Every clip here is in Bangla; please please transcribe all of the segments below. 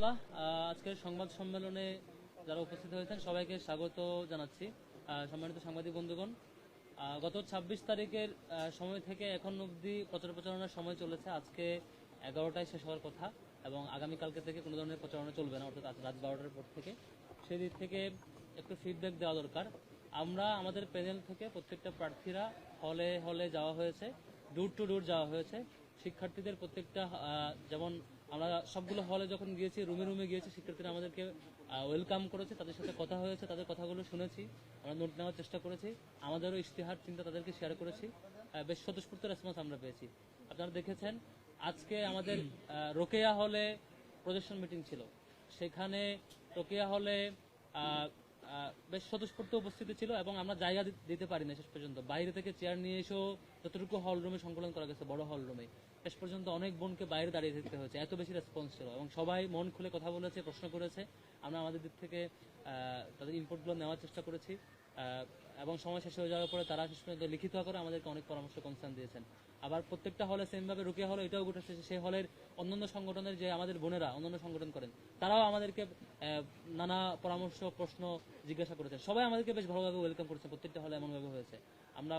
রহমতুল্লাহ আজকের সংবাদ সম্মেলনে যারা উপস্থিত হয়েছেন সবাইকে স্বাগত জানাচ্ছি। সম্মানিত সাংবাদিক বন্ধুগণ গত ছাব্বিশ তারিখের সময় থেকে এখন অবধি প্রচার প্রচারণার সময় চলেছে। আজকে এগারোটায় শেষ হওয়ার কথা এবং আগামীকালকে থেকে কোনো ধরনের প্রচারণা চলবে না, অর্থাৎ রাত বারোটার পর থেকে। সেই দিক থেকে একটু ফিডব্যাক দেওয়া দরকার। আমরা আমাদের প্যানেল থেকে প্রত্যেকটা প্রার্থীরা হলে হলে যাওয়া হয়েছে ডোর টু ডোর যাওয়া হয়েছে। শিক্ষার্থীদের প্রত্যেকটা যেমন আমরা সবগুলো হলে যখন গিয়েছি রুমে রুমে গিয়েছি, শিক্ষার্থীরা আমাদেরকে ওয়েলকাম করেছে, তাদের সাথে কথা হয়েছে, তাদের কথাগুলো শুনেছি, আমরা নোট নেওয়ার চেষ্টা করেছি। আমাদেরও ইশতেহার, চিন্তা তাদেরকে শেয়ার করেছি। বেশ স্বতঃস্ফূর্ত রেসপন্স আমরা পেয়েছি। আপনারা দেখেছেন, আজকে আমাদের রোকেয়া হলে প্রদর্শন মিটিং ছিল। সেখানে রোকেয়া হলে বেশ স্বতঃস্ফূর্ত উপস্থিতি ছিল এবং আমরা জায়গা দিতে পারি না শেষ পর্যন্ত। বাইরে থেকে চেয়ার নিয়ে এসেও যতটুকু হল রুমে সংকলন করা গেছে, বড় হল রুমে শেষ পর্যন্ত অনেক বোনকে বাইরে দাঁড়িয়ে থাকতে হয়েছে। এত বেশি রেসপন্স ছিল এবং সবাই মন খুলে কথা বলেছে, প্রশ্ন করেছে। আমরা আমাদের দিক থেকে তাদের ইনপুটগুলো নেওয়ার চেষ্টা করেছি। এবং সময় শেষ হয়ে যাওয়ার পরে তারা শেষ পর্যন্ত লিখিত আকারে আমাদেরকে অনেক পরামর্শ কনসার্ন দিয়েছেন। আবার প্রত্যেকটা হলে সেমভাবে রুকিয়া হলে এটাও ঘটেছে যে সেই হলের অন্যান্য সংগঠনের যে আমাদের বোনেরা, অন্যান্য সংগঠন করেন, তারাও আমাদেরকে নানা পরামর্শ, প্রশ্ন জিজ্ঞাসা করেছেন। সবাই আমাদেরকে বেশ ভালোভাবে ওয়েলকাম করেছে প্রত্যেকটা হলে এমনভাবে হয়েছে। আমরা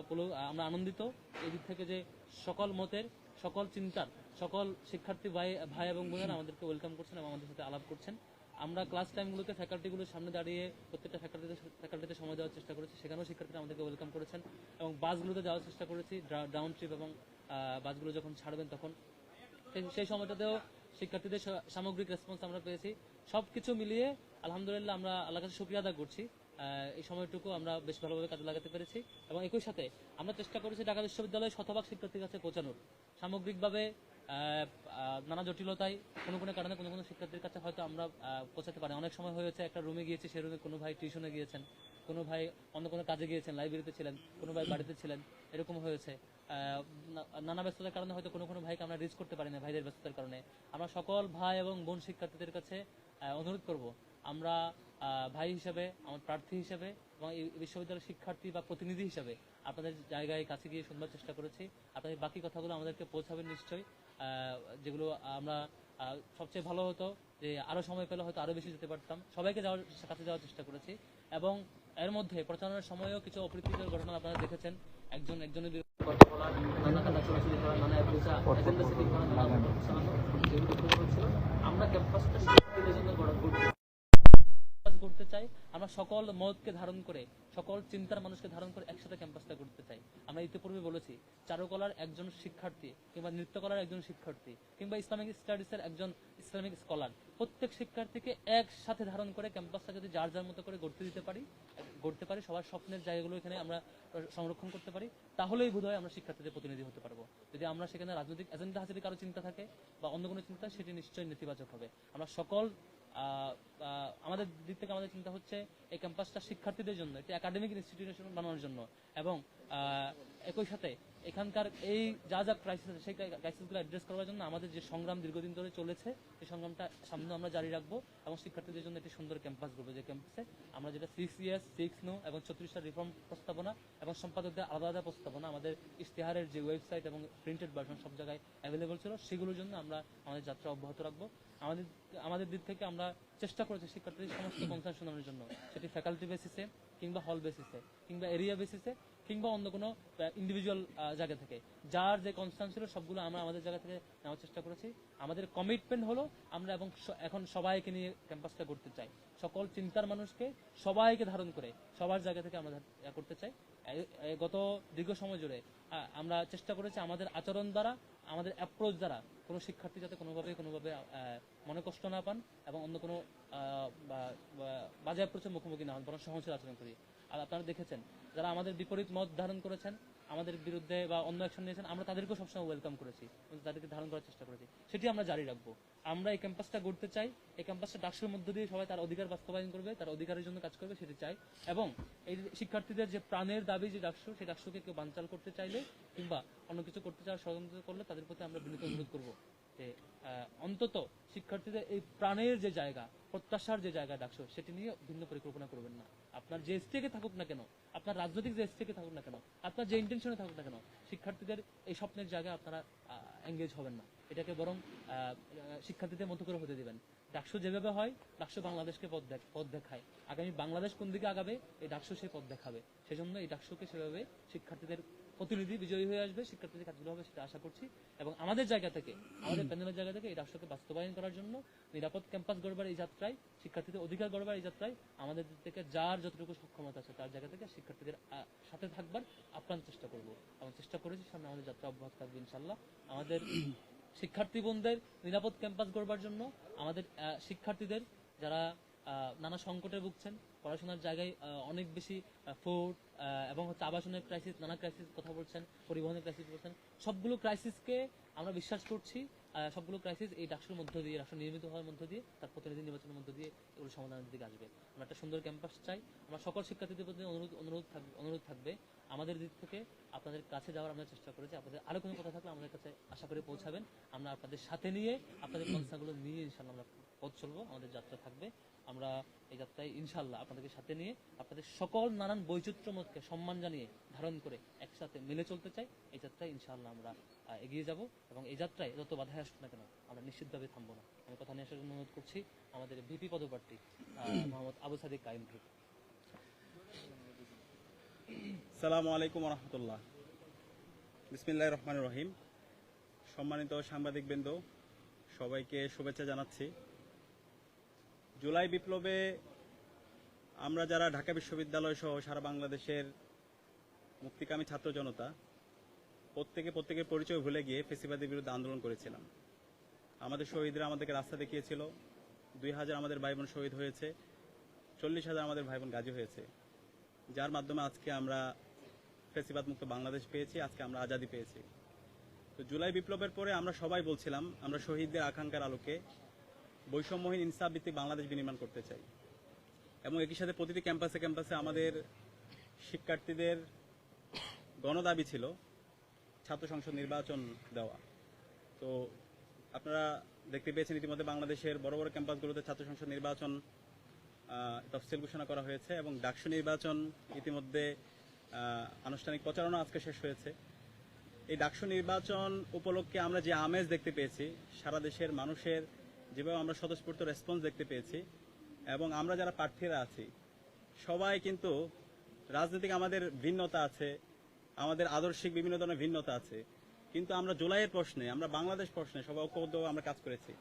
আমরা আনন্দিত এই দিক থেকে যে সকল মতের, সকল চিন্তার, সকল শিক্ষার্থী ভাই ভাই এবং বোনেরা আমাদেরকে ওয়েলকাম করছেন এবং আমাদের সাথে আলাপ করছেন। আমরা ক্লাস টাইমগুলোতে ফ্যাকাল্টিগুলোর সামনে দাঁড়িয়ে প্রত্যেকটা ফ্যাকাল্টিতে ফ্যাকাল্টিতে সময় দেওয়ার চেষ্টা করেছি। সেখানেও শিক্ষার্থীরা আমাদেরকে ওয়েলকাম করেছেন এবং বাসগুলোতে যাওয়ার চেষ্টা করেছি ডাউন ট্রিপ এবং বাসগুলো যখন ছাড়বেন তখন। সেই- সময়টাতেও শিক্ষার্থীদের সামগ্রিক রেসপন্স আমরা পেয়েছি। সব কিছু মিলিয়ে আলহামদুলিল্লাহ আমরা আল্লাহ কাছে শুক্রিয়া আদা করছি। এই সময়টুকু আমরা বেশ ভালোভাবে কাজে লাগাতে পেরেছি এবং একই সাথে আমরা চেষ্টা করেছি ঢাকা বিশ্ববিদ্যালয়ে শতভাগ শিক্ষার্থীর কাছে পৌঁছানোর। সামগ্রিকভাবে নানা জটিলতায় কোনো কোনো কারণে কোনো কোনো শিক্ষার্থীর কাছে হয়তো আমরা পৌঁছাতে পারি অনেক সময় হয়েছে, একটা রুমে গিয়েছি, সেই রুমে কোনো ভাই টিউশনে গিয়েছেন, কোনো ভাই অন্য কোনো কাজে গিয়েছেন লাইব্রেরিতে ছিলেন, কোনো ভাই বাড়িতে ছিলেন, এরকম হয়েছে। নানা ব্যস্ততার কারণে হয়তো কোনো কোনো ভাইকে আমরা রিচ করতে পারি না ভাইদের ব্যস্ততার কারণে। আমরা সকল ভাই এবং বোন শিক্ষার্থীদের কাছে অনুরোধ করব, আমরা ভাই হিসাবে, আমার প্রার্থী হিসেবে এবং এই বিশ্ববিদ্যালয়ের শিক্ষার্থী বা প্রতিনিধি হিসাবে আপনাদের জায়গায় কাছে গিয়ে শুনবার চেষ্টা করেছি। আপনাদের বাকি কথাগুলো আমাদেরকে পৌঁছাবেন নিশ্চয়ই। যেগুলো আমরা সবচেয়ে ভালো হতো, যে আরও সময় পেলে হয়তো আরও বেশি যেতে পারতাম। সবাইকে যাওয়ার কাছে যাওয়ার চেষ্টা করেছি। এবং এর মধ্যে প্রচারণার সময়ও কিছু অপ্রীতিকর ঘটনা আপনারা দেখেছেন। একজন, একজনের বিরুদ্ধে আমরা ক্যাম্পাসটা জন্য গড়া কাজ করতে চাই, আমরা সকল মতকে ধারণ করে, সকল চিন্তার মানুষকে ধারণ করে একসাথে ক্যাম্পাসটা করতে চাই। আমরা ইতিপূর্বে বলেছি, চারুকলার একজন শিক্ষার্থী কিংবা নৃত্যকলার একজন শিক্ষার্থী কিংবা ইসলামিক স্টাডিজের একজন ইসলামিক স্কলার, প্রত্যেক শিক্ষার্থীকে একসাথে ধারণ করে ক্যাম্পাসটা যদি যার যার মতো করে গড়তে দিতে পারি, গড়তে পারি, সবার স্বপ্নের জায়গাগুলো এখানে আমরা সংরক্ষণ করতে পারি, তাহলেই বোধহয় আমরা শিক্ষার্থীদের প্রতিনিধি হতে পারব। যদি আমরা সেখানে রাজনৈতিক এজেন্ডা হাসিলের কারও চিন্তা থাকে বা অন্য কোনো চিন্তা সেটি নিশ্চয়ই নেতিবাচক হবে। আমরা সকল আমাদের দিক থেকে আমাদের চিন্তা হচ্ছে এই ক্যাম্পাসটা শিক্ষার্থীদের জন্য, একটি একাডেমিক ইনস্টিটিউশন বানানোর জন্য। এবং একই সাথে এখানকার এই যা যা ক্রাইসিস আছে, সেই ক্রাইসিসগুলো অ্যাড্রেস করার জন্য আমাদের যে সংগ্রাম দীর্ঘদিন ধরে চলেছে এই সংগ্রামটা সামনে আমরা জারি রাখব এবং শিক্ষার্থীদের জন্য একটি সুন্দর ক্যাম্পাস করব যে ক্যাম্পাসে আমরা যেটা সিক্স ইয়ার্স সিক্স নো এবং চৌত্রিশটা রিফর্ম প্রস্তাবনা এবং সম্পাদকদের আলাদা আলাদা প্রস্তাবনা, আমাদের ইশতেহারের যে ওয়েবসাইট এবং প্রিন্টেড ভার্সন সব জায়গায় অ্যাভেলেবল ছিল, সেগুলোর জন্য আমরা আমাদের যাত্রা অব্যাহত রাখব। আমাদের আমাদের দিক থেকে আমরা চেষ্টা করেছি শিক্ষার্থীদের সমস্ত কনসার্ন শোনানোর জন্য, সেটি ফ্যাকাল্টি বেসিসে কিংবা হল বেসিসে কিংবা এরিয়া বেসিসে কিংবা অন্য কোনো ইন্ডিভিজুয়াল জায়গা থেকে। যার যে কনসার্ন ছিল, সবগুলো আমরা আমাদের জায়গা থেকে নেওয়ার চেষ্টা করেছি। আমাদের কমিটমেন্ট হলো, আমরা এবং এখন সবাইকে নিয়ে ক্যাম্পাসটা করতে চাই। সকল চিন্তার মানুষকে সবাইকে ধারণ করে সবার জায়গা থেকে আমরা করতে চাই। গত দীর্ঘ সময় জুড়ে আমরা চেষ্টা করেছি আমাদের আচরণ দ্বারা, আমাদের অ্যাপ্রোচ দ্বারা কোনো শিক্ষার্থী যাতে কোনোভাবে কোনোভাবে মনে কষ্ট না পান এবং অন্য কোনো বাজে অ্যাপ্রোচের মুখোমুখি না হন, বরং সহনশীল আচরণ করি। আর আপনারা দেখেছেন, যারা আমাদের বিপরীত মত ধারণ করেছেন, আমাদের বিরুদ্ধে বা অন্য অ্যাকশন নিয়েছেন, আমরা তাদেরকেও সবসময় ওয়েলকাম করেছি তাদেরকে ধারণ করার চেষ্টা করেছি। সেটি আমরা জারি রাখব। আমরা এই ক্যাম্পাসটা গড়তে চাই, এই ক্যাম্পাসটা ডাকসুর মধ্য দিয়ে সবাই তার অধিকার বাস্তবায়ন করবে, তার অধিকারের জন্য কাজ করবে, সেটি চাই। এবং এই শিক্ষার্থীদের যে প্রাণের দাবি যে ডাকসু, সেই ডাকসুকে কেউ বানচাল করতে চাইলে কিংবা অন্য কিছু করতে চাওয়ার ষড়যন্ত্র করলে তাদের প্রতি আমরা বিনীত অনুরোধ করব। অন্তত শিক্ষার্থীদের এই প্রাণের যে জায়গা, প্রত্যাশার যে জায়গা ডাকসু সেটি নিয়ে ভিন্ন পরিকল্পনা করবেন না। আপনার যে স্টেকে থাকুক না কেন, আপনার রাজনৈতিক যে স্টেকে থাকুক না কেন, আপনার যে ইন্টেনশনে থাকুক না কেন, শিক্ষার্থীদের এই স্বপ্নের জায়গায় আপনারা এঙ্গেজ হবেন না। এটাকে বরং শিক্ষার্থীদের মতো করে হতে দেবেন। ডাকসু যেভাবে হয়, ডাকসু বাংলাদেশকে পথ পথ দেখায়। আগামী বাংলাদেশ কোন দিকে আগাবে, এই ডাকসু সেই পথ দেখাবে। সেজন্য এই ডাকসুকে সেভাবে শিক্ষার্থীদের প্রতিনিধি বিজয়ী হয়ে আসবে শিক্ষার্থীদের কাজগুলো হবে সেটা আশা করছি। এবং আমাদের জায়গা থেকে, আমাদের প্যানেলের জায়গা থেকে এই ডাকসুকে বাস্তবায়ন করার জন্য নিরাপদ ক্যাম্পাস গড়বার এই যাত্রায়, শিক্ষার্থীদের অধিকার গড়বার এই যাত্রায় আমাদের থেকে যার যতটুকু সক্ষমতা আছে তার জায়গা থেকে শিক্ষার্থীদের সাথে থাকবার আপ্রাণ চেষ্টা করব। এবং চেষ্টা করেছি সামনে আমাদের যাত্রা অব্যাহত থাকবে ইনশাল্লাহ আমাদের শিক্ষার্থী বোনদের নিরাপদ ক্যাম্পাস গড়বার জন্য আমাদের শিক্ষার্থীদের যারা নানা সংকটে ভুগছেন পড়াশোনার জায়গায় অনেক বেশি ফুড এবং হচ্ছে আবাসনের ক্রাইসিস নানা ক্রাইসিস কথা বলছেন, পরিবহনের ক্রাইসিস বলছেন, সবগুলো ক্রাইসিসকে আমরা বিশ্বাস করছি সবগুলো ক্রাইসিস এই ডাকসুর মধ্য দিয়ে, রাষ্ট্র নির্মিত হওয়ার মধ্য দিয়ে, তার প্রতিনিধি নির্বাচনের মধ্য দিয়ে এগুলো সমাধানের দিকে আসবে। আমরা একটা সুন্দর ক্যাম্পাস চাই। আমরা সকল শিক্ষার্থীদের প্রতি অনুরোধ অনুরোধ থাকবে অনুরোধ থাকবে। আমাদের দিক থেকে আপনাদের কাছে যাওয়ার আমরা চেষ্টা করেছি। আপনাদের আরও কোনো কথা থাকলে আমাদের কাছে আশা করে পৌঁছাবেন। আমরা আপনাদের সাথে নিয়ে আপনাদের কনসার্নগুলো নিয়ে ইনশাল্লাহ আমরা পথ চলবো, আমাদের যাত্রা থাকবে। আমরা এই যাত্রায় ইনশাল্লাহ আপনাদেরকে সাথে নিয়ে আপনাদের সকল নানান বৈচিত্র্যমতকে সম্মান জানিয়ে ধারণ করে একসাথে মিলে চলতে চাই। এই যাত্রায় ইনশাল্লাহ আমরা এগিয়ে যাব এবং এই যাত্রায় যত বাধাই আসুক না কেন, আমরা নিশ্চিতভাবে থামবো না। আমি কথা নিয়ে আসার জন্য অনুরোধ করছি আমাদের ভিপি পদপ্রার্থী মোহাম্মদ আবু সাদিক কাইমকে সালামু আলাইকুম রহমতুল্লাহ বিসমিল্লাহ রহমান রহিম। সম্মানিত সাংবাদিকবৃন্দ, সবাইকে শুভেচ্ছা জানাচ্ছি। জুলাই বিপ্লবে আমরা যারা ঢাকা বিশ্ববিদ্যালয় সহ সারা বাংলাদেশের মুক্তিকামী ছাত্র জনতা, প্রত্যেকে প্রত্যেকের পরিচয় ভুলে গিয়ে ফেসিবাদের বিরুদ্ধে আন্দোলন করেছিলাম। আমাদের শহীদরা আমাদেরকে রাস্তা দেখিয়েছিল, দুই হাজার আমাদের ভাই বোন শহীদ হয়েছে, চল্লিশ হাজার আমাদের ভাই বোন গাজী হয়েছে। যার মাধ্যমে আজকে আমরা ফেসিবাদ মুক্ত বাংলাদেশ পেয়েছি, আজকে আমরা আজাদি পেয়েছি। তো জুলাই বিপ্লবের পরে আমরা সবাই বলছিলাম, আমরা শহীদদের আকাঙ্ক্ষার আলোকে বৈষম্যহীন ইনসাফ ভিত্তিক বাংলাদেশ বিনির্মাণ করতে চাই। এবং একই সাথে প্রতিটি ক্যাম্পাসে ক্যাম্পাসে আমাদের শিক্ষার্থীদের গণদাবি ছিল, ছাত্র সংসদ নির্বাচন দেওয়া। তো আপনারা দেখতে পেয়েছেন ইতিমধ্যে বাংলাদেশের বড় বড় ক্যাম্পাসগুলোতে ছাত্র সংসদ নির্বাচন তফসিল ঘোষণা করা হয়েছে এবং ডাকসু নির্বাচন ইতিমধ্যে আনুষ্ঠানিক প্রচারণা আজকে শেষ হয়েছে। এই ডাকসু নির্বাচন উপলক্ষে আমরা যে আমেজ দেখতে পেয়েছি, সারা দেশের মানুষের যেভাবে আমরা স্বতঃস্ফূর্ত রেসপন্স দেখতে পেয়েছি, এবং আমরা যারা প্রার্থীরা আছি, সবাই কিন্তু রাজনৈতিক আমাদের ভিন্নতা আছে, আমাদের আদর্শিক বিভিন্ন ধরনের ভিন্নতা আছে, কিন্তু আমরা জুলাইয়ের প্রশ্নে, আমরা বাংলাদেশ প্রশ্নে সবাই ঐক্যবদ্ধ আমরা কাজ করেছি।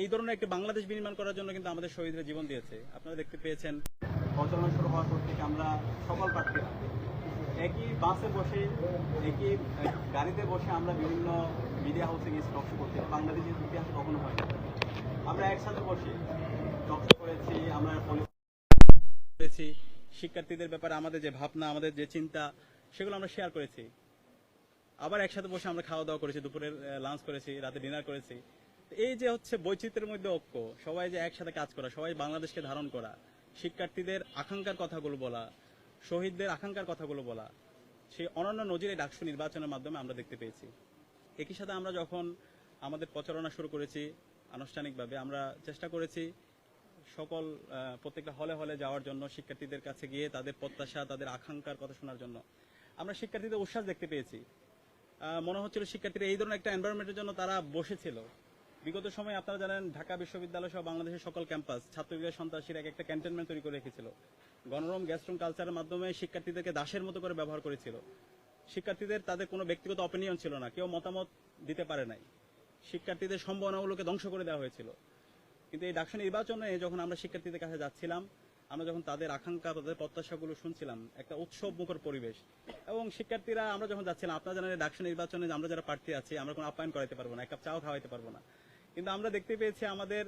এই ধরনের একটি বাংলাদেশ বিনির্মাণ করার জন্য কিন্তু আমাদের শহীদরা জীবন দিয়েছে। আপনারা দেখতে পেয়েছেন প্রচলন শুরু হওয়ার পর থেকে আমরা সকল প্রার্থীরা একই বাসে বসে, একই গাড়িতে বসে আমরা বিভিন্ন মিডিয়া হাউসে গিয়ে টকশো করছি। বাংলাদেশের ইতিহাসে কখনো হয়। শিক্ষার্থীদের ব্যাপারে আমাদের যে ভাবনা, আমাদের যে চিন্তা, সেগুলো আমরা শেয়ার করেছি। আবার একসাথে বসে আমরা খাওয়া দাওয়া করেছি, দুপুরের লাঞ্চ করেছি, রাতে ডিনার করেছি। এই যে হচ্ছে বৈচিত্র্যের মধ্যে ঐক্য, সবাই যে একসাথে কাজ করা, সবাই বাংলাদেশকে ধারণ করা, শিক্ষার্থীদের আকাঙ্ক্ষার কথাগুলো বলা, শহীদদের আকাঙ্ক্ষার কথাগুলো বলা, সেই অনন্য নজিরে ডাকসু নির্বাচনের মাধ্যমে আমরা দেখতে পেয়েছি। একই সাথে আমরা যখন আমাদের প্রচারণা শুরু করেছি আনুষ্ঠানিকভাবে আমরা চেষ্টা করেছি সকল প্রত্যেকটা হলে হলে যাওয়ার জন্য, শিক্ষার্থীদের কাছে গিয়ে তাদের প্রত্যাশা, তাদের আকাঙ্ক্ষার কথা শোনার জন্য। আমরা শিক্ষার্থীদের উচ্ছ্বাস দেখতে পেয়েছি। মনে হচ্ছিল শিক্ষার্থীরা এই ধরনের একটা এনভায়রনমেন্টের জন্য তারা বসেছিল। বিগত সময়ে আপনারা জানেন, ঢাকা বিশ্ববিদ্যালয় সহ বাংলাদেশের সকল ক্যাম্পাস ছাত্রলীগের সন্ত্রাসীরা এক একটা ক্যান্টনমেন্ট তৈরি করে রেখেছিল। গণরম গ্যাস্ট্রুম কালচারের মাধ্যমে শিক্ষার্থীদেরকে দাসের মতো করে ব্যবহার করেছিল। শিক্ষার্থীদের তাদের কোনো ব্যক্তিগত অপিনিয়ন ছিল না, কেউ মতামত দিতে পারে নাই। শিক্ষার্থীদের সম্ভাবনাগুলোকে ধ্বংস করে দেওয়া হয়েছিল। কিন্তু এই ডাকসু নির্বাচনে যখন আমরা শিক্ষার্থীদের কাছে যাচ্ছিলাম, আমরা যখন তাদের আকাঙ্ক্ষা, তাদের প্রত্যাশাগুলো শুনছিলাম, একটা উৎসব মুখর পরিবেশ। এবং শিক্ষার্থীরা, আমরা যখন যাচ্ছিলাম, আপনারা জানেন ডাকসু নির্বাচনে আমরা যারা প্রার্থী আছি, আমরা কোনো আপ্যায়ন করাইতে পারব না, এক কাপ চাও খাওয়াইতে পারব না। কিন্তু আমরা দেখতে পেয়েছি আমাদের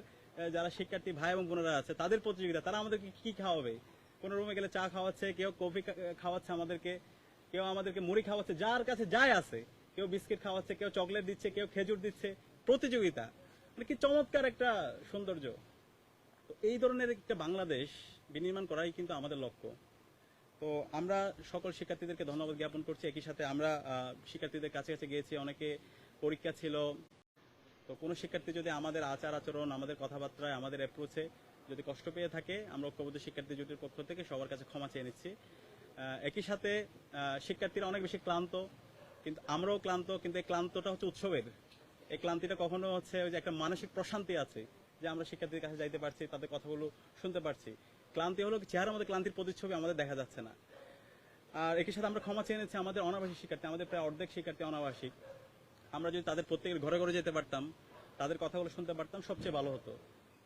যারা শিক্ষার্থী ভাই এবং বোনেরা আছে, তাদের প্রতিযোগিতা, তারা আমাদেরকে কি খাওয়াবে? কোনো রুমে গেলে চা খাওয়াচ্ছে, কেউ কফি খাওয়াচ্ছে আমাদেরকে, কেউ আমাদেরকে মুড়ি খাওয়াচ্ছে, যার কাছে যাই আছে কেউ বিস্কিট খাওয়াচ্ছে, কেউ চকলেট দিচ্ছে, কেউ খেজুর দিচ্ছে। প্রতিযোগিতা। মানে কি চমৎকার একটা সৌন্দর্য। তো এই ধরনের একটা বাংলাদেশ বিনির্মাণ করাই কিন্তু আমাদের লক্ষ্য। তো আমরা সকল শিক্ষার্থীদেরকে ধন্যবাদ জ্ঞাপন করছি। একই সাথে আমরা শিক্ষার্থীদের কাছে কাছে গিয়েছি। অনেকে পরীক্ষা ছিল। তো কোনো শিক্ষার্থী যদি আমাদের আচার আচরণ, আমাদের কথাবার্তায়, আমাদের অ্যাপ্রোচে যদি কষ্ট পেয়ে থাকে, আমরা ঐক্যবদ্ধ শিক্ষার্থী জোটের পক্ষ থেকে সবার কাছে ক্ষমা চেয়ে নিচ্ছি। একই সাথে শিক্ষার্থীরা অনেক বেশি ক্লান্ত। কিন্তু আমরাও ক্লান্ত কিন্তু এই ক্লান্তটা হচ্ছে উৎসবের। এই ক্লান্তিটা কখনো হচ্ছে ওই যে একটা মানসিক প্রশান্তি আছে যে আমরা শিক্ষার্থীদের কাছে যাইতে পারছি তাদের কথাগুলো শুনতে পারছি। ক্লান্তি হলো চেহারার মধ্যে ক্লান্তির প্রতিচ্ছবি আমাদের দেখা যাচ্ছে না। আর একই সাথে আমরা ক্ষমা চেয়ে নিচ্ছি আমাদের অনাবাসিক শিক্ষার্থী আমাদের প্রায় অর্ধেক শিক্ষার্থী অনাবাসিক। আমরা যদি তাদের প্রত্যেকের ঘরে ঘরে যেতে পারতাম তাদের কথাগুলো শুনতে পারতাম সবচেয়ে ভালো হতো।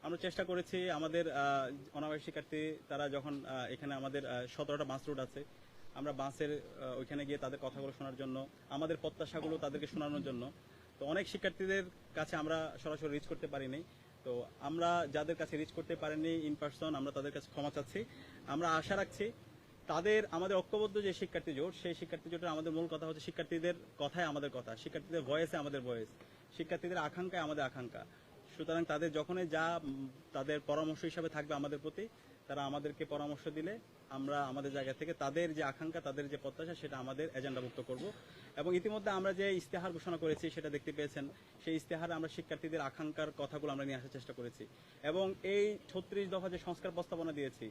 আমরা চেষ্টা করেছি আমাদের আহ, অনাবাসিক শিক্ষার্থী তারা যখন এখানে আমাদের সতেরোটা বাস রুট আছে আমরা বাসের ওইখানে গিয়ে তাদের কথাগুলো শোনার জন্য, আমাদের প্রত্যাশাগুলো তাদেরকে শোনানোর জন্য। তো অনেক শিক্ষার্থীদের কাছে আমরা সরাসরি রিচ করতে পারিনি। তো আমরা যাদের কাছে রিচ করতে পারিনি ইন পার্সন আমরা তাদের কাছে ক্ষমা চাচ্ছি। আমরা আশা রাখছি তাদের, আমাদের ঐক্যবদ্ধ যে শিক্ষার্থী জোট, সেই শিক্ষার্থী জোটের আমাদের মূল কথা হচ্ছে শিক্ষার্থীদের কথায় আমাদের কথা, শিক্ষার্থীদের ভয়েসে আমাদের ভয়েস, শিক্ষার্থীদের আকাঙ্ক্ষায় আমাদের আকাঙ্ক্ষা। সুতরাং তাদের যখনই যা তাদের পরামর্শ হিসাবে থাকবে আমাদের প্রতি তারা আমাদেরকে পরামর্শ দিলে আমরা আমাদের জায়গা থেকে তাদের যে আকাঙ্ক্ষা, তাদের যে প্রত্যাশা, সেটা আমাদের এজেন্ডাভুক্ত করব। এবং ইতিমধ্যে আমরা যে ইস্তেহার ঘোষণা করেছি, সেটা দেখতে পেয়েছেন। সেই ইস্তেহারে আমরা শিক্ষার্থীদের আকাঙ্ক্ষার কথাগুলো আমরা নিয়ে আসার চেষ্টা করেছি। এবং এই ছত্রিশ দফা যে সংস্কার প্রস্তাবনা দিয়েছি,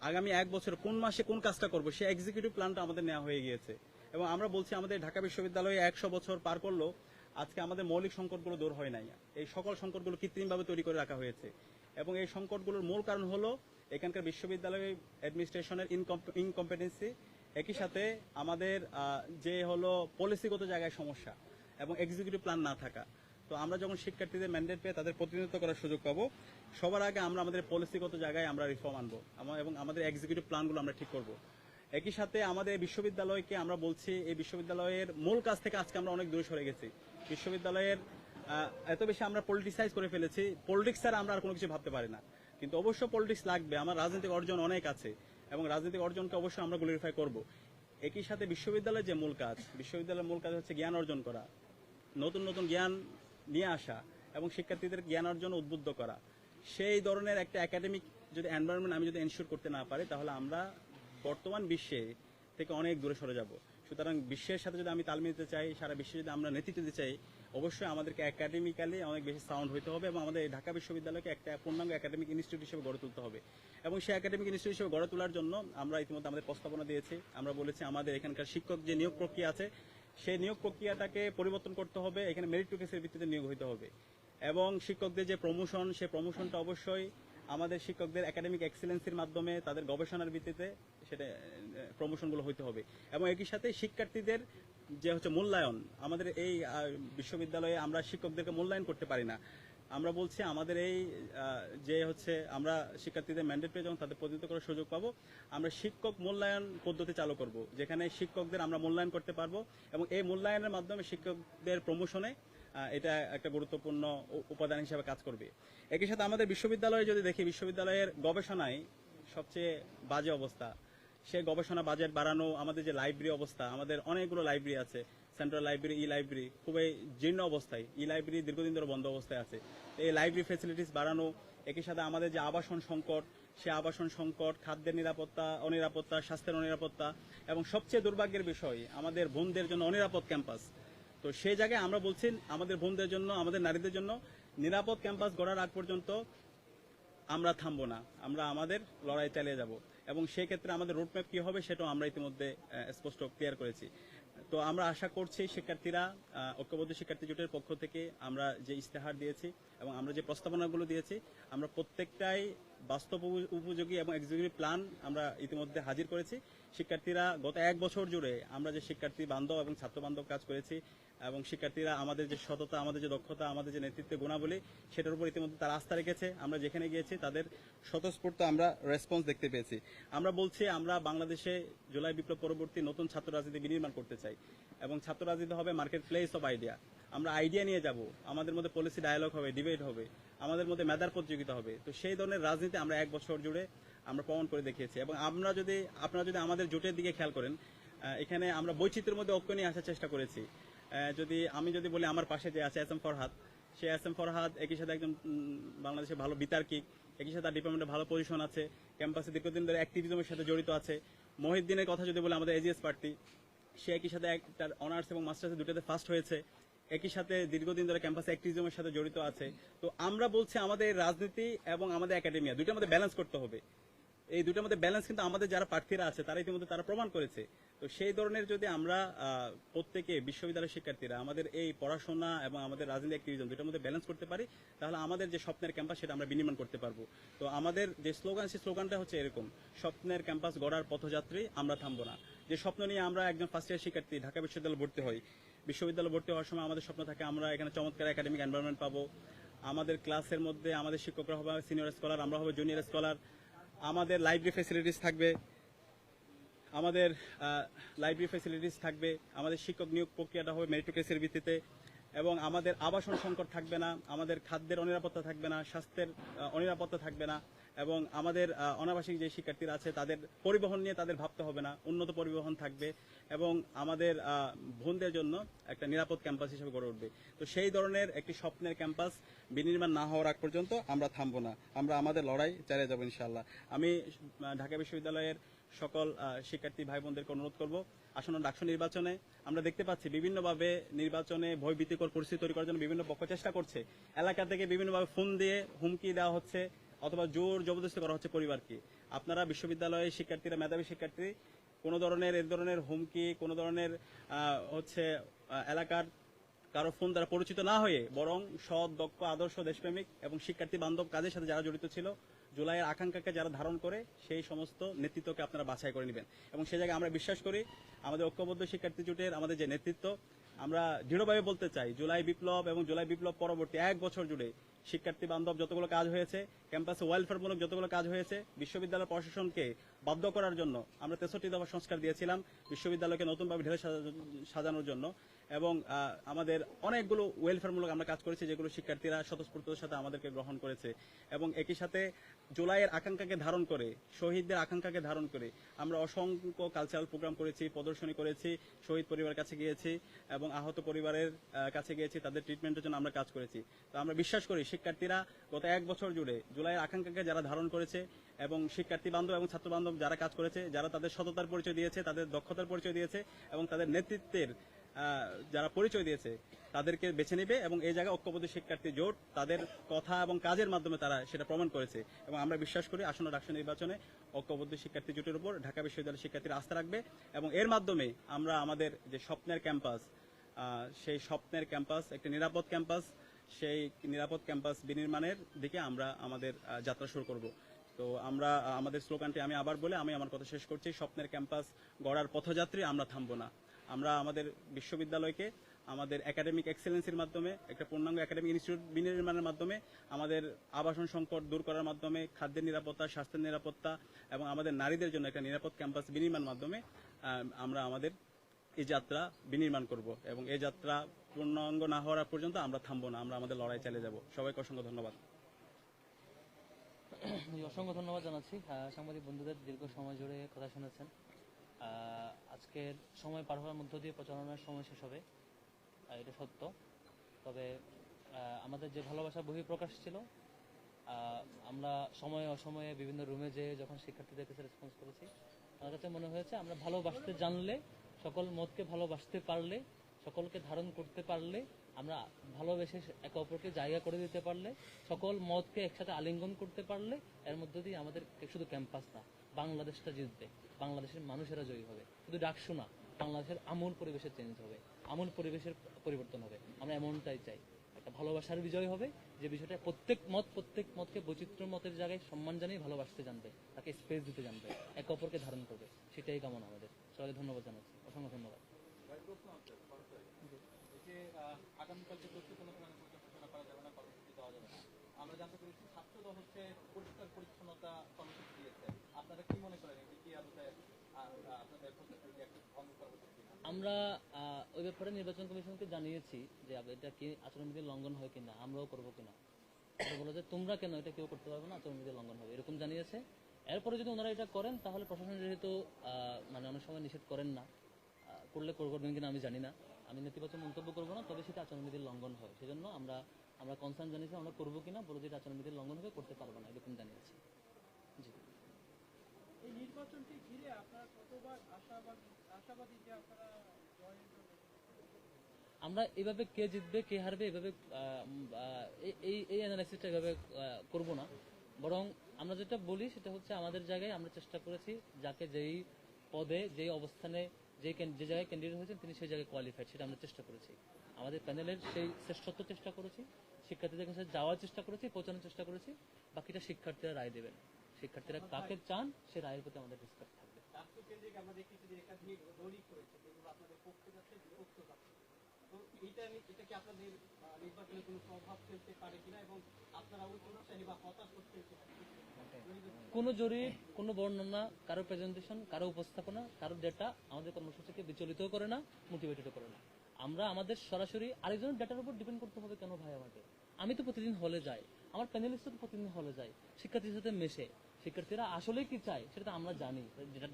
আগামী এক বছর কোন মাসে কোন কাজটা করব সেই এক্সিকিউটিভ প্ল্যানটা আমাদের নেওয়া হয়ে গিয়েছে। এবং আমরা বলছি, আমাদের ঢাকা বিশ্ববিদ্যালয়ে একশো বছর পার করল, আজকে আমাদের মৌলিক সংকটগুলো দূর হয় নাই। এই সকল সংকটগুলো কৃত্রিমভাবে তৈরি করে রাখা হয়েছে। এবং এই সংকটগুলোর মূল কারণ হলো এখানকার বিশ্ববিদ্যালয় অ্যাডমিনিস্ট্রেশনের ইনকম্পিটেন্সি একই সাথে আমাদের যে হলো পলিসিগত জায়গায় সমস্যা এবং এক্সিকিউটিভ প্ল্যান না থাকা। তো আমরা যখন শিক্ষার্থীদের ম্যান্ডেট পেয়ে তাদের প্রতিনিধিত্ব করার সুযোগ পাবো, সবার আগে আমরা আমাদের পলিসিগত জায়গায় আমরা রিফর্ম আনব এবং আমাদের এক্সিকিউটিভ প্ল্যানগুলো আমরা ঠিক করব। একই সাথে আমাদের বিশ্ববিদ্যালয়কে আমরা বলছি, এই বিশ্ববিদ্যালয়ের মূল কাজ থেকে আজকে আমরা অনেক দূরে সরে গেছি। বিশ্ববিদ্যালয়ের এত বেশি আমরা পলিটিসাইজ করে ফেলেছি পলিটিক্স ছাড়া আমরা আর কোনো কিছু ভাবতে পারি না। কিন্তু অবশ্য পলিটিক্স লাগবে, আমার রাজনৈতিক অর্জন অনেক আছে, এবং রাজনৈতিক অর্জনকে অবশ্যই আমরা গ্লোরিফাই করব। একই সাথে বিশ্ববিদ্যালয়ের যে মূল কাজ, বিশ্ববিদ্যালয়ের মূল কাজ হচ্ছে জ্ঞান অর্জন করা, নতুন নতুন জ্ঞান নিয়ে আসা, এবং শিক্ষার্থীদের জ্ঞান অর্জন উদ্বুদ্ধ করা। সেই ধরনের একটা একাডেমিক যদি এনভায়রনমেন্ট আমি যদি এনশিওর করতে না পারি, তাহলে আমরা বর্তমান বিশ্বে থেকে অনেক দূরে সরে যাব। সুতরাং বিশ্বের সাথে যদি আমি তাল মিলতে চাই, সারা বিশ্বে যদি আমরা নেতৃত্ব দিতে চাই অবশ্যই আমাদেরকে একাডেমিক্যালি অনেক বেশি সাউন্ড হতে হবে এবং আমাদের ঢাকা বিশ্ববিদ্যালয়কে একটা পূর্ণাঙ্গ একাডেমিক ইনস্টিটিউট হিসেবে গড়ে তুলতে হবে। এবং সেই একাডেমিক ইনস্টিটিউট হিসেবে গড়ে তোলার জন্য আমরা ইতিমধ্যে আমাদের প্রস্তাবনা দিয়েছি। আমরা বলেছি আমাদের এখানকার শিক্ষক যে নিয়োগ প্রক্রিয়া আছে, সেই নিয়োগ প্রক্রিয়াটাকে পরিবর্তন করতে হবে, এখানে মেরিটোকেসের ভিত্তিতে নিয়োগ হতে হবে। এবং শিক্ষকদের যে প্রমোশন সেই প্রমোশনটা অবশ্যই আমাদের শিক্ষকদের একাডেমিক এক্সেলেন্সির মাধ্যমে, তাদের গবেষণার ভিত্তিতে সেটা প্রমোশনগুলো হইতে হবে। এবং একই সাথে শিক্ষার্থীদের যে হচ্ছে মূল্যায়ন, আমাদের এই বিশ্ববিদ্যালয়ে আমরা শিক্ষকদেরকে মূল্যায়ন করতে পারি না। আমরা বলছি আমাদের এই যে হচ্ছে আমরা শিক্ষার্থীদের ম্যান্ডেট পেয়ে যখন তাদের প্রতিনিধিত্ব করার সুযোগ পাবো। আমরা শিক্ষক মূল্যায়ন পদ্ধতি চালু করব, যেখানে শিক্ষকদের আমরা মূল্যায়ন করতে পারব এবং এই মূল্যায়নের মাধ্যমে শিক্ষকদের প্রমোশনে এটা একটা গুরুত্বপূর্ণ উপাদান হিসেবে কাজ করবে। একই সাথে আমাদের বিশ্ববিদ্যালয়ে যদি দেখি, বিশ্ববিদ্যালয়ের গবেষণায় সবচেয়ে বাজে অবস্থা সে গবেষণা বাজেট বাড়ানো, আমাদের যে লাইব্রেরি অবস্থা, আমাদের অনেকগুলো লাইব্রেরি আছে সেন্ট্রাল লাইব্রেরি ই লাইব্রেরি খুবই জীর্ণ অবস্থায় ই লাইব্রেরি দীর্ঘদিন ধরে বন্ধ অবস্থায় আছে। এই লাইব্রেরি ফেসিলিটিস বাড়ানো, একই সাথে আমাদের যে আবাসন সংকট, সে আবাসন সংকট, খাদ্যের নিরাপত্তা, অনিরাপত্তা, স্বাস্থ্যের অনিরাপত্তা এবং সবচেয়ে দুর্ভাগ্যের বিষয়, আমাদের বোনদের জন্য অনিরাপদ ক্যাম্পাস। তো সেই জায়গায় আমরা বলছি, আমাদের বোনদের জন্য, আমাদের নারীদের জন্য নিরাপদ ক্যাম্পাস গড়ার আগ পর্যন্ত আমরা থামবো না, আমরা আমাদের লড়াই চালিয়ে যাব। এবং সেই ক্ষেত্রে আমাদের রোডম্যাপ কি হবে সেটাও আমরা ইতিমধ্যে স্পষ্ট ক্লিয়ার করেছি। তো আমরা আশা করছি শিক্ষার্থীরা ঐক্যবদ্ধ শিক্ষার্থী জোটের পক্ষ থেকে আমরা যে ইস্তেহার দিয়েছি এবং আমরা যে প্রস্তাবনাগুলো দিয়েছি, আমরা প্রত্যেকটাই বাস্তব উপযোগী এবং এক্সিকিউটিভ প্ল্যান আমরা ইতিমধ্যে হাজির করেছি। শিক্ষার্থীরা গত এক বছর জুড়ে আমরা যে শিক্ষার্থী বান্ধব এবং ছাত্র বান্ধব কাজ করেছি এবং শিক্ষার্থীরা আমাদের যে সততা, আমাদের যে দক্ষতা, আমাদের যে নেতৃত্বের গুণাবলী, সেটার উপর ইতিমধ্যে তারা আস্থা রেখেছে। আমরা যেখানে গিয়েছি তাদের স্বতঃস্ফূর্ত আমরা রেসপন্স দেখতে পেয়েছি। আমরা বলছি আমরা বাংলাদেশে জুলাই বিপ্লব পরবর্তী নতুন ছাত্র রাজনীতি বিনির্মাণ করতে চাই এবং ছাত্র রাজনীতি হবে মার্কেট প্লেস অফ আইডিয়া আমরা আইডিয়া নিয়ে যাব আমাদের মধ্যে পলিসি ডায়ালগ হবে ডিবেট হবে আমাদের মধ্যে মেধার প্রতিযোগিতা হবে। তো সেই ধরনের রাজনীতি আমরা এক বছর জুড়ে আমরা প্রমাণ করে দেখিয়েছি এবং আমরা যদি আপনারা যদি আমাদের জোটের দিকে খেয়াল করেন এখানে আমরা বৈচিত্র্যের মধ্যে ঐক্য নিয়ে আসার চেষ্টা করেছি। যদি আমি যদি বলি আমার পাশে যে আছে এস এম ফরহাদ সে এস এম ফরহাদ একই সাথে একজন উম, বাংলাদেশের ভালো বিতার্কিক। একই সাথে তার ডিপার্টমেন্টে ভালো পজিশন আছে ক্যাম্পাসে দীর্ঘদিন ধরে অ্যাক্টিভিজমের সাথে জড়িত আছে। মহিউদ্দিনের কথা যদি বলে, আমাদের এজিএস প্রার্থী সে একই সাথে তার অনার্স এবং মাস্টার্সে দুটাতে ফার্স্ট হয়েছে। একই সাথে দীর্ঘদিন ধরে ক্যাম্পাসে অ্যাক্টিভিজমের সাথে জড়িত আছে। তো আমরা বলছি আমাদের রাজনীতি এবং আমাদের একাডেমিয়া দুইটার মধ্যে ব্যালেন্স করতে হবে। এই দুটোর মধ্যে ব্যালেন্স কিন্তু আমাদের যারা প্রার্থীরা আছে, তারা ইতিমধ্যে তারা প্রমাণ করেছে। তো সেই ধরনের যদি আমরা প্রত্যেকে বিশ্ববিদ্যালয়ের শিক্ষার্থীরা আমাদের এই পড়াশোনা এবং আমাদের রাজনীতি অ্যাক্টিভিজম দুটোর মধ্যে ব্যালেন্স করতে পারি, তাহলে আমাদের যে স্বপ্নের ক্যাম্পাস সেটা আমরা বিনির্মাণ করতে পারব। তো আমাদের যে স্লোগান সেই স্লোগানটা হচ্ছে এরকম, স্বপ্নের ক্যাম্পাস গড়ার পথযাত্রী, আমরা থামবো না। যে স্বপ্ন নিয়ে আমরা একজন ফার্স্ট ইয়ার শিক্ষার্থী ঢাকা বিশ্ববিদ্যালয়ে ভর্তি হই, বিশ্ববিদ্যালয়ে ভর্তি হওয়ার সময় আমাদের স্বপ্ন থাকে আমরা এখানে চমৎকার একাডেমিক এনভায়রনমেন্ট পাবো। আমাদের ক্লাসের মধ্যে আমাদের শিক্ষকরা হবে সিনিয়র স্কলার আমরা হবে জুনিয়র স্কলার আমাদের লাইব্রেরি ফেসিলিটিস থাকবে, আমাদের লাইব্রেরি ফেসিলিটিস থাকবে, আমাদের শিক্ষক নিয়োগ প্রক্রিয়াটা হবে মেরিটোক্রেসির ভিত্তিতে, এবং আমাদের আবাসন সংকট থাকবে না, আমাদের খাদ্যের অনিরাপত্তা থাকবে না, স্বাস্থ্যের অনিরাপত্তা থাকবে না। এবং আমাদের অনাবাসিক যে শিক্ষার্থীরা আছে, তাদের পরিবহন নিয়ে তাদের ভাবতে হবে না। উন্নত পরিবহন থাকবে এবং আমাদের বোনদের জন্য একটা নিরাপদ ক্যাম্পাস হিসেবে গড়ে উঠবে। তো সেই ধরনের একটি স্বপ্নের ক্যাম্পাস বিনির্মাণ না হওয়ার আগ পর্যন্ত আমরা থামবো না। আমরা আমাদের লড়াই চালিয়ে যাব ইনশাল্লাহ আমি ঢাকা বিশ্ববিদ্যালয়ের সকল শিক্ষার্থী ভাই বোনদেরকে অনুরোধ করব, আসন্ন ডাকসু নির্বাচনে আমরা দেখতে পাচ্ছি বিভিন্নভাবে নির্বাচনে ভয়ভীতিকর পরিস্থিতি তৈরি করার জন্য বিভিন্ন পক্ষ চেষ্টা করছে। এলাকা থেকে বিভিন্নভাবে ফোন দিয়ে হুমকি দেওয়া হচ্ছে। অথবা জোর জবরদস্তি করা হচ্ছে পরিবারকে। আপনারা বিশ্ববিদ্যালয়ের শিক্ষার্থীরা, মেধাবী শিক্ষার্থী, কোনো ধরনের, এ ধরনের হুমকি, কোনো ধরনের হচ্ছে এলাকার কারও ফোন দ্বারা পরিচিত না হয়ে বরং সৎ, দক্ষ, আদর্শ, দেশপ্রেমিক এবং শিক্ষার্থী বান্ধব কাজের সাথে যারা জড়িত ছিল, জুলাইয়ের আকাঙ্ক্ষাকে যারা ধারণ করে সেই সমস্ত নেতৃত্বকে আপনারা বাছাই করে নেবেন। এবং সে জায়গায় আমরা বিশ্বাস করি, আমাদের ঐক্যবদ্ধ শিক্ষার্থী জোটের আমাদের যে নেতৃত্ব আমরা দৃঢ়ভাবে বলতে চাই, জুলাই বিপ্লব এবং জুলাই বিপ্লব পরবর্তী এক বছর জুড়ে শিক্ষার্থী বান্ধব যতগুলো কাজ হয়েছে, ক্যাম্পাসে ওয়েলফেয়ারমূলক যতগুলো কাজ হয়েছে, বিশ্ববিদ্যালয় প্রশাসনকে বাধ্য করার জন্য আমরা তেষট্টি দফা সংস্কার দিয়েছিলাম বিশ্ববিদ্যালয়কে নতুনভাবে ঢেলে সাজা- সাজানোর জন্য। এবং আমাদের অনেকগুলো ওয়েলফেয়ারমূলক আমরা কাজ করেছি যেগুলো শিক্ষার্থীরা স্বতঃস্ফূর্ততার সাথে আমাদেরকে গ্রহণ করেছে। এবং একই সাথে জুলাইয়ের আকাঙ্ক্ষাকে ধারণ করে, শহীদদের আকাঙ্ক্ষাকে ধারণ করে আমরা অসংখ্য কালচারাল প্রোগ্রাম করেছি, প্রদর্শনী করেছি, শহীদ পরিবারের কাছে গিয়েছি এবং আহত পরিবারের কাছে গিয়েছি, তাদের ট্রিটমেন্টের জন্য আমরা কাজ করেছি। তো আমরা বিশ্বাস করি শিক্ষার্থীরা গত এক বছর জুড়ে জুলাইয়ের আকাঙ্ক্ষাকে যারা ধারণ করেছে এবং শিক্ষার্থী বান্ধব এবং ছাত্র বান্ধব যারা কাজ করেছে, যারা তাদের সততার পরিচয় দিয়েছে, তাদের দক্ষতার পরিচয় দিয়েছে এবং তাদের নেতৃত্বের যারা পরিচয় দিয়েছে, তাদেরকে বেছে নেবে এবং এই জায়গায় ঐক্যবদ্ধ শিক্ষার্থী জোট তাদের কথা এবং কাজের মাধ্যমে তারা সেটা প্রমাণ করেছে এবং আমরা বিশ্বাস করি আসন্ন ডাকসু নির্বাচনে ঐক্যবদ্ধ শিক্ষার্থী জোটের উপর ঢাকা বিশ্ববিদ্যালয়ের শিক্ষার্থীরা আস্থা রাখবে এবং এর মাধ্যমে আমরা আমাদের যে স্বপ্নের ক্যাম্পাস সেই স্বপ্নের ক্যাম্পাস, একটি নিরাপদ ক্যাম্পাস, সেই নিরাপদ ক্যাম্পাস বিনির্মাণের দিকে আমরা আমাদের যাত্রা শুরু করব। তো আমরা আমাদের স্লোগানটি আমি আবার বলে আমি আমার কথা শেষ করছি। স্বপ্নের ক্যাম্পাস গড়ার পথযাত্রী আমরা থামবো না। আমরা আমাদের বিশ্ববিদ্যালয়কে, আমাদের একাডেমিক এক্সেলেন্সির মাধ্যমে, একটা পূর্ণাঙ্গ একাডেমিক ইনস্টিটিউট বিনির্মাণের মাধ্যমে, আমাদের আবাসন সংকট দূর করার মাধ্যমে, খাদ্যের নিরাপত্তা, স্বাস্থ্যের নিরাপত্তা এবং আমাদের নারীদের জন্য একটা নিরাপদ ক্যাম্পাস বিনির্মাণ মাধ্যমে আমরা আমাদের এই যাত্রা বিনির্মাণ করব এবং এই যাত্রা পূর্ণাঙ্গ না হওয়ার পর্যন্ত আমরা থামবো না, আমরা আমাদের লড়াই চালিয়ে যাব। সবাইকে অসংখ্য ধন্যবাদ। অসংখ্য ধন্যবাদ জানাচ্ছি। সাংবাদিক বন্ধুদের দীর্ঘ সময় জুড়ে কথা শুনেছেন। আজকের সময় পার হওয়ার মধ্য দিয়ে প্রচারণার সময় শেষ হবে। এটা সত্য। তবে আমাদের যে ভালোবাসা বহিঃপ্রকাশ ছিল আমরা সময়ে অসময়ে বিভিন্ন রুমে যেয়ে যখন শিক্ষার্থীদের কাছে রেসপন্স করেছি, আমার কাছে মনে হয়েছে আমরা ভালোবাসতে জানলে, সকল মতকে ভালোবাসতে পারলে, সকলকে ধারণ করতে পারলে আমরা ভালোবেসে একে অপরকে জায়গা করে দিতে পারলে, সকল মতকে একসাথে আলিঙ্গন করতে পারলে, এর মধ্য দিয়ে আমাদের শুধু ক্যাম্পাস না, বাংলাদেশটা জিতবে, বাংলাদেশের মানুষেরা জয়ী হবে। শুধু ডাকসু না, বাংলাদেশের আমূল পরিবেশের চেঞ্জ হবে, আমূল পরিবেশের পরিবর্তন হবে। আমরা এমনটাই চাই। একটা ভালোবাসার বিজয় হবে, যে বিষয়টা প্রত্যেক মত, প্রত্যেক মতকে বৈচিত্র্য মতের জায়গায় সম্মান জানিয়ে ভালোবাসতে জানবে, তাকে স্পেস দিতে জানবে, একে অপরকে ধারণ করবে, সেটাই কামনা আমাদের। সবাইকে ধন্যবাদ জানাচ্ছি। অসংখ্য ধন্যবাদ। যে আগামীকাল যে ঘোষণা করা যাবে না, কর্মসূচি দেওয়া যাবে না, আমরা জানতে পেরেছি হচ্ছে পরিষ্কার পরিচ্ছন্নতা কর্মসূচি দিয়েছে। আপনারা কি মনে করেন? এটি কি আপনাদের আমরা ওই ব্যাপারে নির্বাচন কমিশনকে জানিয়েছি যে এটা কি আচরণবিধির লঙ্ঘন হয় কিনা, আমরাও করব কিনা। বলে যে, তোমরা কেন এটা কেউ করতে পারবে না? আচরণবিধির লঙ্ঘন হবে। এরকম জানিয়েছে। এরপরে যদি ওনারা এটা করেন, তাহলে প্রশাসন যেহেতু মানে অনেক সময় নিষেধ করেন না করলে করবেন কিনা আমি জানি না। আমি নেতিবাচক মন্তব্য করব না তবে সেটা আচরণবিধির লঙ্ঘন হয়। সেজন্য আমরা আমরা কনসার্ন জানিয়েছি আমরা করব কিনা বলে যে এটা আচরণবিধির লঙ্ঘন হবে করতে পারব না এরকম জানিয়েছি। জি। এই নির্বাচনটি ঘিরে আপনারা কতবার আশাবাদী আশাবাদী যে আপনারা জয়ের জন্য আমরা এভাবে কে জিতবে কে হারবে এভাবে এই- এই অ্যানালাইসিসটা এভাবে করব না। বরং আমরা যেটা বলি সেটা হচ্ছে আমাদের জায়গায় আমরা চেষ্টা করেছি যাকে যেই পদে যেই অবস্থানে যে যে জায়গায় ক্যান্ডিডেট হয়েছেন তিনি সেই জায়গায় কোয়ালিফাইড সেটা আমরা চেষ্টা করেছি। আমাদের প্যানেলের সেই শ্রেষ্ঠত্ব চেষ্টা করেছি শিক্ষার্থীদের কাছে যাওয়ার চেষ্টা করেছি পৌঁছানোর চেষ্টা করেছি বাকিটা শিক্ষার্থীরা রায় দেবেন। শিক্ষার্থীরা কাকে চান সে রায়ের প্রতি আমাদের রেসপেক্ট থাকবে। তো এইটা এটা কোনো কিনা কোনো জরিপ, কোনো বর্ণনা, কারও প্রেজেন্টেশন কারও উপস্থাপনা, কারও ডেটা আমাদের কর্মসূচিকে বিচলিত করে না মোটিভেটেড করে না। আমরা আমাদের সরাসরি আরেকজনের ডেটার উপর ডিপেন্ড করতে হবে কেন ভাই আমাকে? আমি তো প্রতিদিন হলে যাই, আমার প্যানেলিস্ট তো প্রতিদিন হলে যায়, শিক্ষার্থীর সাথে মেশে। শিক্ষার্থীরা আসলে কি চায়, সেটা তো আমরা জানি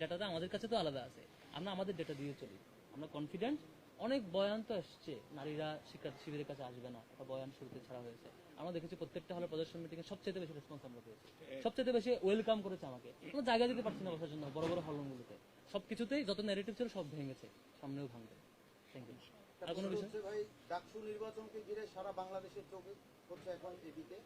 ডেটাটা আমাদের কাছে তো আলাদা আছে। আমরা আমাদের ডেটা দিয়ে চলি। আমরা কনফিডেন্ট অনেক বয়ান তো এসছে। নারীরা শিক্ষার্থী শিবিরের কাছে আসবে না একটা বয়ান শুরুতে ছাড়া হয়েছে। আমরা দেখেছি প্রত্যেকটা হলে প্রদর্শন মিটিং এ সবচেয়ে বেশি রেসপন্স আমরা পেয়েছি। সবচেয়ে বেশি ওয়েলকাম করেছে আমাকে। কোনো জায়গা দিতে পারছি না বসার জন্য, বড় বড় হলগুলোতে সবকিছুতেই যত নেগেটিভ ছিল সব ভেঙেছে, সামনেও ভাঙবে। থ্যাংক ইউ আর কোনো বিষয়? ভাই, ডাকসু নির্বাচনকে ঘিরে সারা বাংলাদেশের চোখে হচ্ছে এখন এদিকে।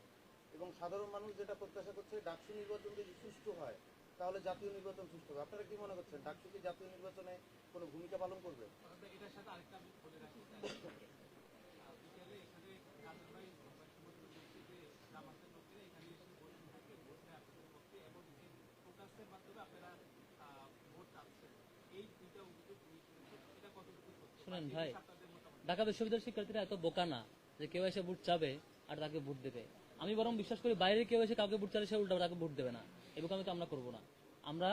এবং সাধারণ মানুষ যেটা প্রত্যাশা করছে, ডাকসু নির্বাচন যদি সুষ্ঠু হয়। তাহলে জাতীয় নির্বাচন সুষ্ঠু হবে। আপনারা কি মনে করছেন? ডাকসু কি জাতীয় নির্বাচনে কোনো ভূমিকা পালন করবে? এটার সাথে আরেকটা আমি বলে রাখি। বিকেলে এখানে কাজের দেখছি যে জামাতের লোকেরা এখানে এসে বসে থাকে বসে আপনাদের পক্ষে এবং এই মাধ্যমে আপনারা ভোট চাচ্ছেন। এই দুইটা অভিযোগ এটা কতটুকু শুনেন ভাই ঢাকা বিশ্ববিদ্যালয়ের শিক্ষার্থীরা এত বোকা না যে কেউ এসে ভোট চাবে আর তাকে ভোট দেবে। আমি বরং বিশ্বাস করি বাইরে কেউ এসে কাউকে ভোট চালে সে উল্টা তাকে ভোট দেবে না। এরকম কামনা করব না। আমরা,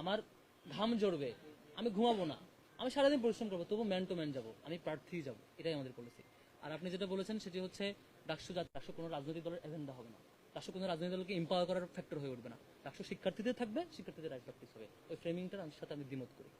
আমার ঘাম জড়বে আমি ঘুমাবো না। আমি সারাদিন পরিশ্রম করব, তবু ম্যান টু ম্যান যাব, আমি প্রার্থী যাব, এটাই আমাদের পলিসি আর আপনি যেটা বলেছেন, সেটি হচ্ছে ডাকসু ডাকসু কোনো রাজনৈতিক দলের এজেন্ডা হবে না। ডাকসু কোনো রাজনৈতিক দলকে এম্পাওয়ার করার ফ্যাক্টর হয়ে উঠবে না। ডাকসু শিক্ষার্থীদের থাকবে, শিক্ষার্থীদের প্র্যাকটিস হবে। ওই ফ্রেমিংটার সাথে আমি দ্বিমত করি।